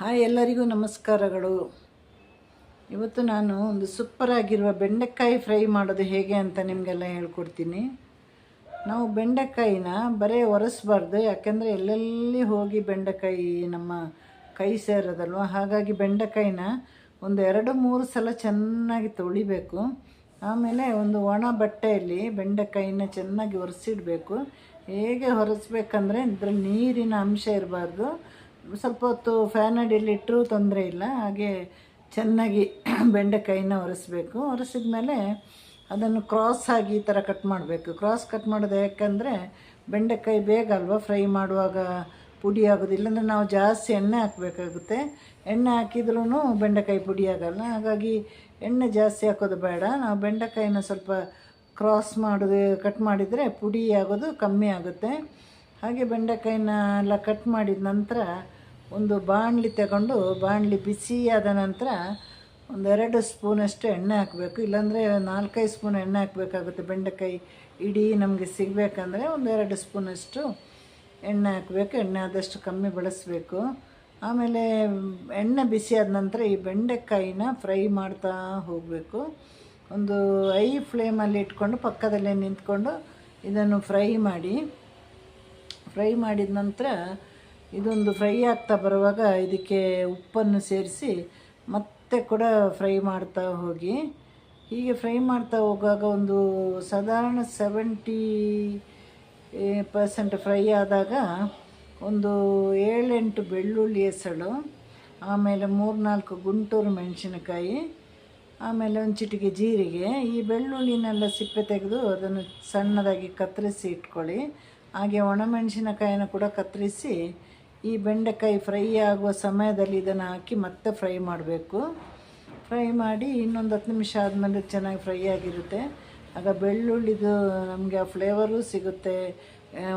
Hi ಎಲ್ಲರಿಗೂ ನಮಸ್ಕಾರಗಳು. ಇವತ್ತು ನಾನು ಒಂದು ಸೂಪರ್ ಆಗಿರುವ ಬೆಂಡೆಕಾಯಿ ಫ್ರೈ ಮಾಡೋದು ಹೇಗೆ ಅಂತ ನಿಮಗೆಲ್ಲ ಹೇಳ್ಕೊಡ್ತೀನಿ. ನಾವು ಬೆಂಡೆಕಾಯಿನ ಬರೀ ಒರೆಸ್ಬಾರ್ದು, ಯಾಕೆಂದರೆ ಎಲ್ಲೆಲ್ಲಿ ಹೋಗಿ ಬೆಂಡೆಕಾಯಿ ನಮ್ಮ ಕೈ ಸೇರೋದಲ್ವ, ಹಾಗಾಗಿ ಬೆಂಡೆಕಾಯಿನ ಒಂದು ಎರಡು ಮೂರು ಸಲ ಚೆನ್ನಾಗಿ ತೊಳಿಬೇಕು. ಆಮೇಲೆ ಒಂದು ಒಣ ಬಟ್ಟೆಯಲ್ಲಿ ಬೆಂಡೆಕಾಯಿನ ಚೆನ್ನಾಗಿ ಒರೆಸಿಡಬೇಕು. ಹೇಗೆ ಹೊರಸ್ಬೇಕಂದ್ರೆ ಇದರಲ್ಲಿ ನೀರಿನ ಅಂಶ ಇರಬಾರ್ದು. ಸ್ವಲ್ಪ ಹೊತ್ತು ಫ್ಯಾನ್ ಅಡಿಯಲ್ಲಿ ಇಟ್ಟರೂ ತೊಂದರೆ ಇಲ್ಲ. ಹಾಗೆ ಚೆನ್ನಾಗಿ ಬೆಂಡೆಕಾಯಿನ ಒರೆಸ್ಬೇಕು. ಒರೆಸಿದ ಮೇಲೆ ಅದನ್ನು ಕ್ರಾಸ್ ಆಗಿ ಈ ಥರ ಕಟ್ ಮಾಡಬೇಕು. ಕ್ರಾಸ್ ಕಟ್ ಮಾಡೋದು ಯಾಕಂದರೆ ಬೆಂಡೆಕಾಯಿ ಬೇಗ ಅಲ್ವಾ ಫ್ರೈ ಮಾಡುವಾಗ ಪುಡಿ ಆಗೋದು. ಇಲ್ಲಾಂದರೆ ನಾವು ಜಾಸ್ತಿ ಎಣ್ಣೆ ಹಾಕಬೇಕಾಗುತ್ತೆ. ಎಣ್ಣೆ ಹಾಕಿದ್ರೂ ಬೆಂಡೆಕಾಯಿ ಪುಡಿ ಆಗೋಲ್ಲ. ಹಾಗಾಗಿ ಎಣ್ಣೆ ಜಾಸ್ತಿ ಹಾಕೋದು ಬೇಡ. ನಾವು ಬೆಂಡೆಕಾಯಿನ ಸ್ವಲ್ಪ ಕ್ರಾಸ್ ಮಾಡೋದು ಕಟ್ ಮಾಡಿದರೆ ಪುಡಿ ಆಗೋದು ಕಮ್ಮಿ ಆಗುತ್ತೆ. ಹಾಗೆ ಬೆಂಡೆಕಾಯಿನ ಎಲ್ಲ ಕಟ್ ಮಾಡಿದ ನಂತರ ಒಂದು ಬಾಣಲಿ ತಗೊಂಡು ಬಾಣಲಿ ಬಿಸಿಯಾದ ನಂತರ ಒಂದೆರಡು ಸ್ಪೂನಷ್ಟು ಎಣ್ಣೆ ಹಾಕಬೇಕು. ಇಲ್ಲಾಂದರೆ ನಾಲ್ಕೈದು ಸ್ಪೂನ್ ಎಣ್ಣೆ ಹಾಕಬೇಕಾಗುತ್ತೆ ಬೆಂಡೆಕಾಯಿ. ಇಡೀ ನಮಗೆ ಸಿಗಬೇಕಂದ್ರೆ ಒಂದೆರಡು ಸ್ಪೂನಷ್ಟು ಎಣ್ಣೆ ಹಾಕಬೇಕು. ಎಣ್ಣೆ ಆದಷ್ಟು ಕಮ್ಮಿ ಬಳಸಬೇಕು. ಆಮೇಲೆ ಎಣ್ಣೆ ಬಿಸಿಯಾದ ನಂತರ ಈ ಬೆಂಡೆಕಾಯಿನ ಫ್ರೈ ಮಾಡ್ತಾ ಹೋಗಬೇಕು. ಒಂದು ಐ ಫ್ಲೇಮಲ್ಲಿ ಇಟ್ಕೊಂಡು ಪಕ್ಕದಲ್ಲೇ ನಿಂತ್ಕೊಂಡು ಇದನ್ನು ಫ್ರೈ ಮಾಡಿ. ಫ್ರೈ ಮಾಡಿದ ನಂತರ ಇದೊಂದು ಫ್ರೈ ಆಗ್ತಾ ಬರುವಾಗ ಇದಕ್ಕೆ ಉಪ್ಪನ್ನು ಸೇರಿಸಿ ಮತ್ತೆ ಕೂಡ ಫ್ರೈ ಮಾಡ್ತಾ ಹೋಗಿ. ಹೀಗೆ ಫ್ರೈ ಮಾಡ್ತಾ ಹೋಗುವಾಗ ಒಂದು ಸಾಧಾರಣ ಸೆವೆಂಟಿ ಪರ್ಸೆಂಟ್ ಫ್ರೈ ಆದಾಗ ಒಂದು ಏಳೆಂಟು ಬೆಳ್ಳುಳ್ಳಿ ಹೆಸಳು, ಆಮೇಲೆ ಮೂರ್ನಾಲ್ಕು ಗುಂಟೂರು ಮೆಣಸಿನಕಾಯಿ, ಆಮೇಲೆ ಒಂದು ಚಿಟಿಕೆ ಜೀರಿಗೆ. ಈ ಬೆಳ್ಳುಳ್ಳಿನೆಲ್ಲ ಸಿಪ್ಪೆ ತೆಗೆದು ಅದನ್ನು ಸಣ್ಣದಾಗಿ ಕತ್ತರಿಸಿ ಇಟ್ಕೊಳ್ಳಿ. ಹಾಗೆ ಒಣಮೆಣಸಿನಕಾಯಿನ ಕೂಡ ಕತ್ತರಿಸಿ ಈ ಬೆಂಡೆಕಾಯಿ ಫ್ರೈ ಆಗುವ ಸಮಯದಲ್ಲಿ ಇದನ್ನು ಹಾಕಿ ಮತ್ತೆ ಫ್ರೈ ಮಾಡಬೇಕು. ಫ್ರೈ ಮಾಡಿ ಇನ್ನೊಂದು ಹತ್ತು ನಿಮಿಷ ಆದಮೇಲೆ ಚೆನ್ನಾಗಿ ಫ್ರೈ ಆಗಿರುತ್ತೆ. ಆಗ ಬೆಳ್ಳುಳ್ಳಿದು ನಮಗೆ ಆ ಫ್ಲೇವರು ಸಿಗುತ್ತೆ.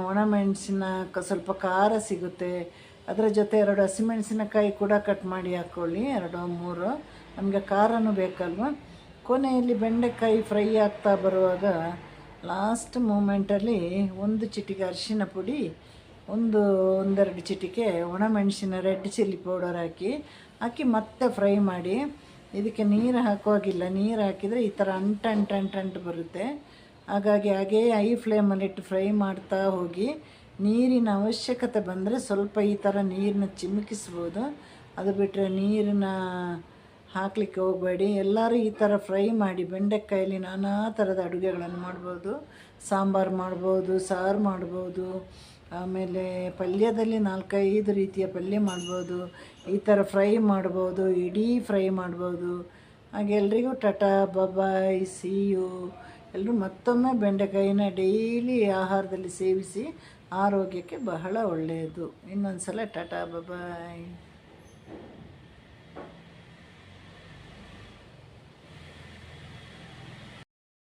ಒಣಮೆಣಸಿನ ಸ್ವಲ್ಪ ಖಾರ ಸಿಗುತ್ತೆ. ಅದರ ಜೊತೆ ಎರಡು ಹಸಿಮೆಣಸಿನಕಾಯಿ ಕೂಡ ಕಟ್ ಮಾಡಿ ಹಾಕ್ಕೊಳ್ಳಿ ಎರಡು, ಮೂರು. ನಮಗೆ ಖಾರನೂ ಬೇಕಲ್ವ? ಕೊನೆಯಲ್ಲಿ ಬೆಂಡೆಕಾಯಿ ಫ್ರೈ ಆಗ್ತಾ ಬರುವಾಗ ಲಾಸ್ಟ್ ಮೂಮೆಂಟಲ್ಲಿ ಒಂದು ಚಿಟಿಕೆ ಅರಿಶಿನ ಪುಡಿ ಒಂದು ಒಂದೆರಡು ಚಿಟಿಕೆ ಒಣಮೆಣಸಿನ ರೆಡ್ ಚಿಲ್ಲಿ ಪೌಡರ್ ಹಾಕಿ ಹಾಕಿ ಮತ್ತೆ ಫ್ರೈ ಮಾಡಿ, ಇದಕ್ಕೆ ನೀರು ಹಾಕುವಾಗಿಲ್ಲ ನೀರು ಹಾಕಿದರೆ ಈ ಥರ ಅಂಟು ಅಂಟು ಬರುತ್ತೆ. ಹಾಗಾಗಿ ಹಾಗೇ ಐ ಫ್ಲೇಮಲ್ಲಿಟ್ಟು ಫ್ರೈ ಮಾಡ್ತಾ ಹೋಗಿ, ನೀರಿನ ಅವಶ್ಯಕತೆ ಬಂದರೆ ಸ್ವಲ್ಪ ಈ ಥರ ನೀರನ್ನ ಚಿಮುಕಿಸ್ಬೋದು. ಅದು ಬಿಟ್ಟರೆ ನೀರನ್ನ ಹಾಕಲಿಕ್ಕೆ ಹೋಗಬೇಡಿ. ಎಲ್ಲರೂ ಈ ಥರ ಫ್ರೈ ಮಾಡಿ ಬೆಂಡೆಕಾಯಲ್ಲಿ ನಾನಾ ಥರದ ಅಡುಗೆಗಳನ್ನು ಮಾಡ್ಬೋದು. ಸಾಂಬಾರು ಮಾಡ್ಬೋದು, ಸಾರು ಮಾಡ್ಬೋದು. ಆಮೇಲೆ ಪಲ್ಯದಲ್ಲಿ ನಾಲ್ಕೈದು ರೀತಿಯ ಪಲ್ಯ ಮಾಡ್ಬೋದು. ಈ ಥರ ಫ್ರೈ ಮಾಡ್ಬೋದು, ಇಡೀ ಫ್ರೈ ಮಾಡ್ಬೋದು. ಹಾಗೆ ಎಲ್ರಿಗೂ ಟಟಾ, ಬಬಾಯ್ ಸಿ ಯು ಎಲ್ಲರೂ ಮತ್ತೊಮ್ಮೆ ಬೆಂಡೆಕಾಯಿನ ಡೈಲಿ ಆಹಾರದಲ್ಲಿ ಸೇವಿಸಿ ಆರೋಗ್ಯಕ್ಕೆ ಬಹಳ ಒಳ್ಳೆಯದು. ಇನ್ನೊಂದು ಸಲ ಟಟಾ, ಬಬಾಯ್.